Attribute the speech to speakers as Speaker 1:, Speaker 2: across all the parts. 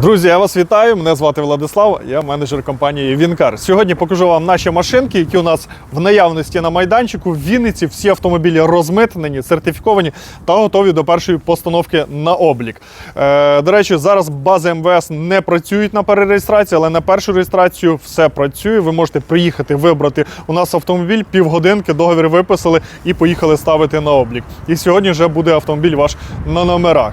Speaker 1: Друзі, я вас вітаю. Мене звати Владислав, я менеджер компанії Вінкар. Сьогодні покажу вам наші машинки, які у нас в наявності на майданчику. В Вінниці всі автомобілі розмитнені, сертифіковані та готові до першої постановки на облік. Е, до речі, зараз бази МВС не працюють на перереєстрації, але на першу реєстрацію все працює. Ви можете приїхати, вибрати у нас автомобіль, півгодинки, договір виписали і поїхали ставити на облік. І сьогодні вже буде автомобіль ваш на номерах.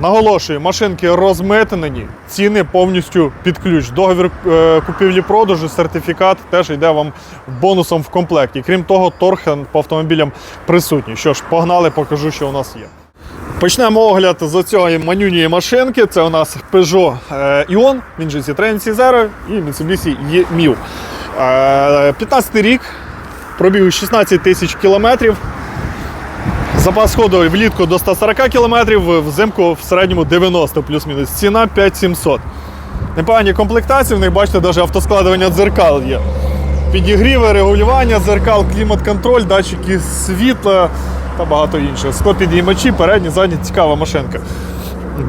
Speaker 1: Наголошую, машинки розмитнені, ціни повністю під ключ. Договір е, купівлі-продажу, сертифікат теж йде вам бонусом в комплекті. Крім того, торг по автомобілям присутній. Що ж, погнали, покажу, що у нас є. Почнемо огляд з цієї манюньої машинки. Це у нас Peugeot е, Ion, він же Citroen C0 і Mitsubishi E-MiL. Е, 15 рік, пробіг 16 тисяч кілометрів. Запас ходу влітку до 140 км, взимку в середньому 90 плюс-мінус. Ціна 5700. Непогані комплектації, в них бачите, навіть автоскладування дзеркал є. Підігріви, регулювання, дзеркал, клімат-контроль, датчики світла та багато іншого. Склопідіймачі, передні, задні, цікава машинка.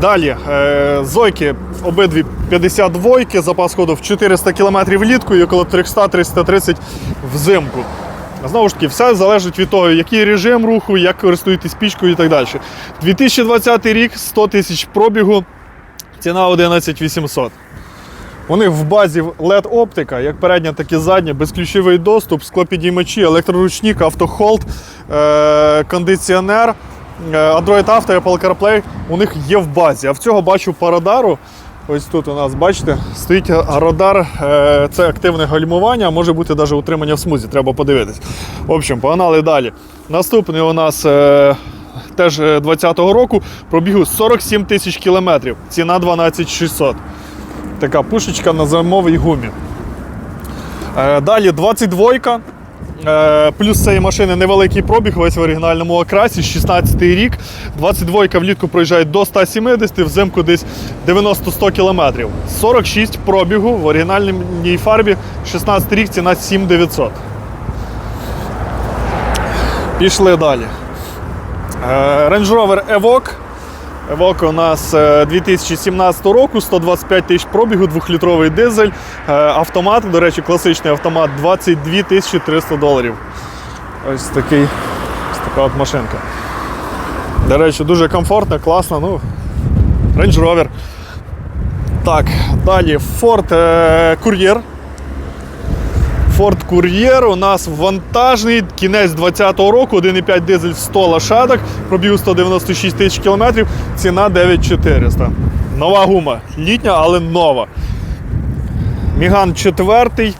Speaker 1: Далі, е, зойки обидві 52, запас ходу в 400 км влітку і около 300-330 взимку. Знову ж таки, все залежить від того, який режим руху, як користуєтесь пічкою і так далі. 2020 рік, 100 тисяч пробігу, ціна 11 800. У них в базі LED оптика, як передня, так і задня, безключовий доступ, склопідіймачі, електроручник, автохолд, е- кондиціонер, е, Android Auto, Apple CarPlay у них є в базі. А в цього бачу по радару. Ось тут у нас, бачите, стоїть радар, е, це активне гальмування, може бути навіть утримання в смузі, треба подивитись. В общем, погнали далі. Наступний у нас е, теж е, 20-го року пробігу 47 тисяч кілометрів, ціна 12 600. Така пушечка на зимовій гумі. Е, Далі 22. Е, Плюс цієї машини невеликий пробіг, весь в оригінальному окрасі, 16 рік. 22 влітку проїжджає до 170, взимку десь 90-100 км. 46 пробігу в оригінальній фарбі, 16 рік, ціна 7900. Пішли далі. Е, Range Rover Evoque. Evoque у нас е, 2017 року, 125 тисяч пробігу, 2-літровий дизель. Е, Автомат, до речі, класичний автомат 22 тисячі 300 доларів. Ось такий, ось така от машинка. До речі, дуже комфортна, класна. Ну, Range Rover. Так, далі Ford е, Courier. Ford Courier у нас вантажний, кінець 20-го року, 1,5 дизель 100 лошадок, пробіг 196 тисяч кілометрів, ціна 9400. Нова гума, літня, але нова. Міган 4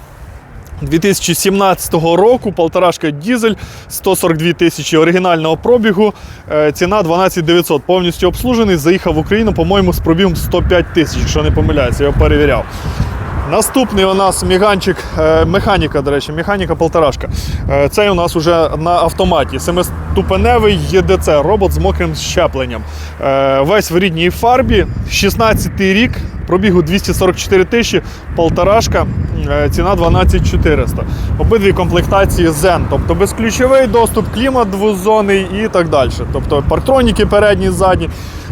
Speaker 1: 2017 року, полторашка дізель, 142 тисячі оригінального пробігу, е, ціна 12 900. Повністю обслужений, заїхав в Україну, по-моєму, з пробігом 105 тисяч, якщо не помиляюся, я перевіряв. Наступний у нас міганчик, е, механіка, до речі, механіка полторашка. Е, Цей у нас уже на автоматі. Семиступеневий ЄДЦ, робот з мокрим щепленням. Е, Весь в рідній фарбі, 16-й рік, пробігу 244 тисячі, полторашка, ціна 12 400. Обидві комплектації Zen, тобто безключовий доступ, клімат двозонний і так далі. Тобто парктроніки передні, задні.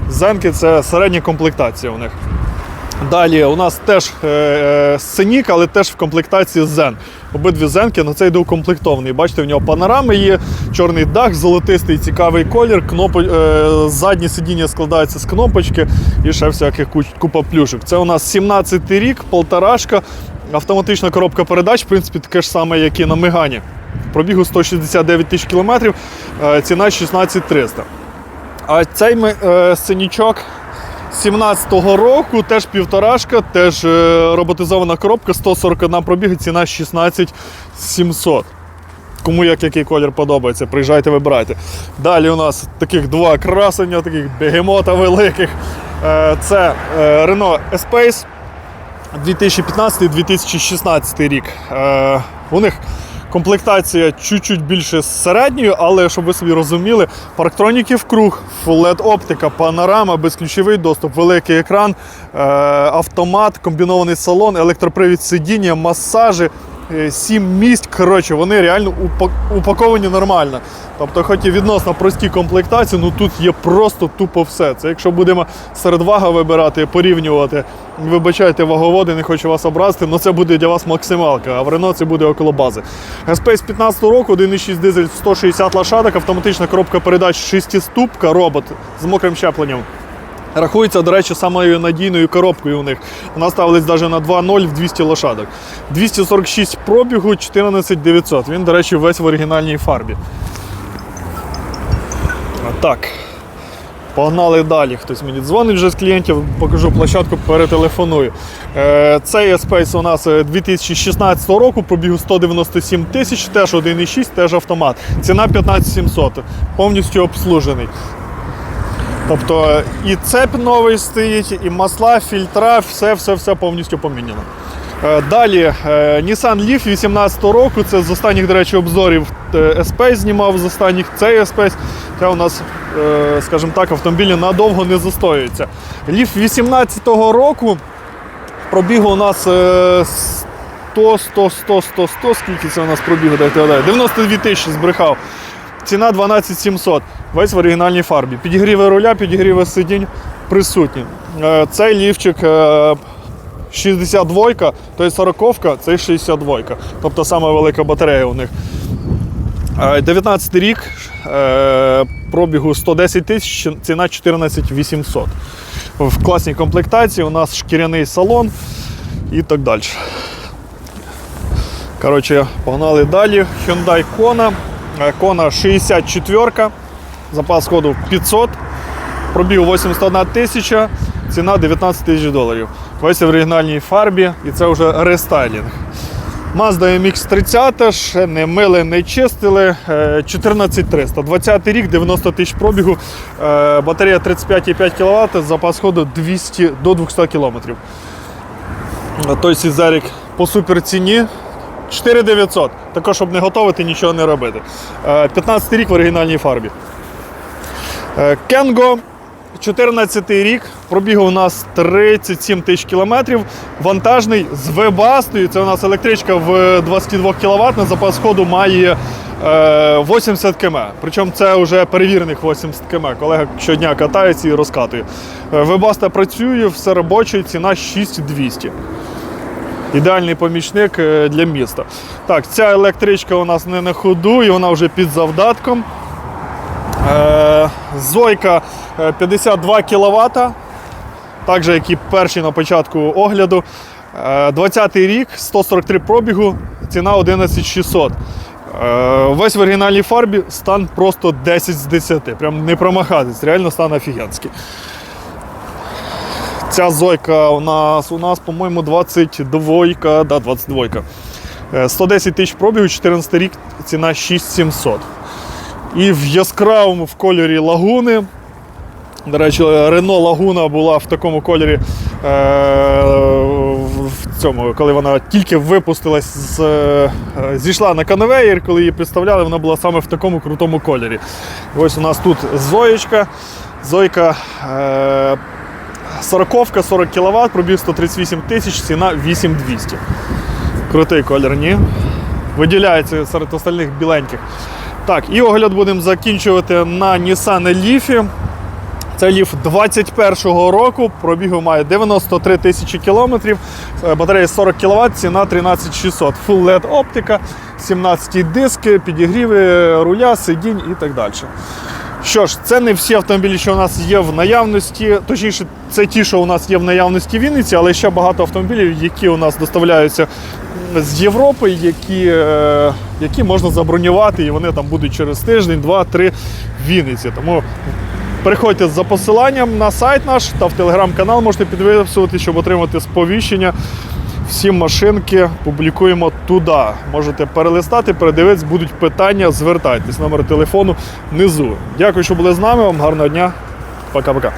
Speaker 1: Зенки це середня комплектація у них. Далі у нас теж е, е, сценік, але теж в комплектації Zen. Обидві зенки, але цей йде укомплектований. Бачите, в нього панорами є, чорний дах, золотистий, цікавий колір, кнопо, е, заднє сидіння складається з кнопочки і ще всяких купа плюшок. Це у нас 17 рік, полторашка, автоматична коробка передач, в принципі, таке ж саме, як і на Мегані. Пробігу 169 тисяч кілометрів, ціна 16 300. А цей сценічок 17-го року, теж півторашка, теж е, роботизована коробка, 141 пробіг, ціна 16 700. Кому як який колір подобається, приїжджайте, вибирайте. Далі у нас таких два красення, таких бегемота великих. Е, Це е, Renault Espace 2015-2016 рік. У них комплектація чуть-чуть більше середньою, але щоб ви собі розуміли, парктроніки в круг, LED оптика, панорама, безключовий доступ, великий екран, е, автомат, комбінований салон, електропривід сидіння, масажі. 7 місць. Коротше, вони реально упак- упаковані нормально. Тобто, хоч і відносно прості комплектації, ну тут є просто тупо все. Це якщо будемо серед вага вибирати, порівнювати, вибачайте ваговоди, не хочу вас образити, але це буде для вас максималка, а в Рено це буде около бази. Space 15 року, 1,6 дизель 160 лошадок, автоматична коробка передач 6-ступка, робот з мокрим щепленням. Рахується, до речі, самою надійною коробкою у них. Вона ставилась навіть на 2.0 в 200 лошадок. 246 пробігу, 14900. Він, до речі, весь в оригінальній фарбі. Так. Погнали далі. Хтось мені дзвонить вже з клієнтів, покажу площадку, перетелефоную. Е, Цей Space у нас е, 2016 року, пробігу 197 тисяч, теж 1,6, теж автомат. Ціна 15700, повністю обслужений. Тобто і цеп новий стоїть, і масла, фільтра, все, все, все повністю поміняно. Е, Далі е, Nissan Leaf 18 року. Це з останніх, до речі, обзорів е, знімав з останніх. Цей S-Pace. Це у нас, скажімо так, автомобілі надовго не застоюються. Leaf 18 року. Пробігу у нас е, 100, 100, 100, 100, 100. Скільки це у нас пробігу? Дайте гадаю? 92 тисячі збрехав. Ціна 12 700. Весь в оригінальній фарбі. Підігріви руля, підігріви сидінь присутні. Е, Цей лівчик е, 62, то є 40, це 62. Тобто саме велика батарея у них. Е, 19 рік, е, пробігу 110 тисяч, ціна 14 800. В класній комплектації у нас шкіряний салон і так далі. Коротше, погнали далі. Hyundai Kona. Е, Kona 64, запас ходу 500, пробіг 81 тисяча, ціна 19 тисяч доларів. Весь в оригінальній фарбі і це вже рестайлінг. Mazda MX-30, ще не мили, не чистили. е, 14300. 20 рік, 90 тисяч пробігу, е, батарея 35,5 кВт, запас ходу 200 до 200 км. Той Сізарік по суперціні 4900. Також, щоб не готувати, нічого не робити. Е, 15 рік в оригінальній фарбі. Е, Кенго, 14 рік, пробіг у нас 37 тисяч кілометрів. Вантажний з вебастою. Це у нас електричка в 22 кВт, на запас ходу має е, 80 км. Причому це вже перевірених 80 км. Колега щодня катається і розкатує. Е, Вебаста працює, все робоче, ціна 6200. Ідеальний помічник е, для міста. Так, ця електричка у нас не на ходу, і вона вже під завдатком. Е, Зойка е, 52 кВт, так же, як і перші на початку огляду. Е, 20-й рік, 143 пробігу, ціна 11600. Е, Весь в оригінальній фарбі стан просто 10 з 10. Прям не промахатись, реально стан офігенський. Ця зойка у нас, у нас по-моєму, 22, да, 22. Е, 110 тисяч пробігу, 14 рік, ціна 6700. І в яскравому в кольорі лагуни. До речі, Рено Лагуна була в такому кольорі е, в цьому, коли вона тільки випустилась з, е, зійшла на конвейер, коли її представляли, вона була саме в такому крутому кольорі. Ось у нас тут Зоєчка. Зойка е, 40 40 кВт, пробіг 138 тисяч, ціна 8200. Крутий колір, ні? Виділяється серед остальних біленьких. Так, і огляд будемо закінчувати на Nissan Leaf. Це Leaf 21-го року, пробігу має 93 тисячі кілометрів, е, батарея 40 кВт, ціна 13600. Full LED оптика, 17 диски, підігріви руля, сидінь і так далі. Що ж, це не всі автомобілі, що у нас є в наявності. Точніше, це ті, що у нас є в наявності в Вінниці, але ще багато автомобілів, які у нас доставляються з Європи, які, е, які можна забронювати, і вони там будуть через тиждень, два, три в Вінниці. Тому переходьте за посиланням на сайт наш та в телеграм-канал можете підписувати, щоб отримати сповіщення. Всі машинки публікуємо туди. Можете перелистати, передивитись, будуть питання, звертайтесь. Номер телефону внизу. Дякую, що були з нами. Вам гарного дня. Пока-пока.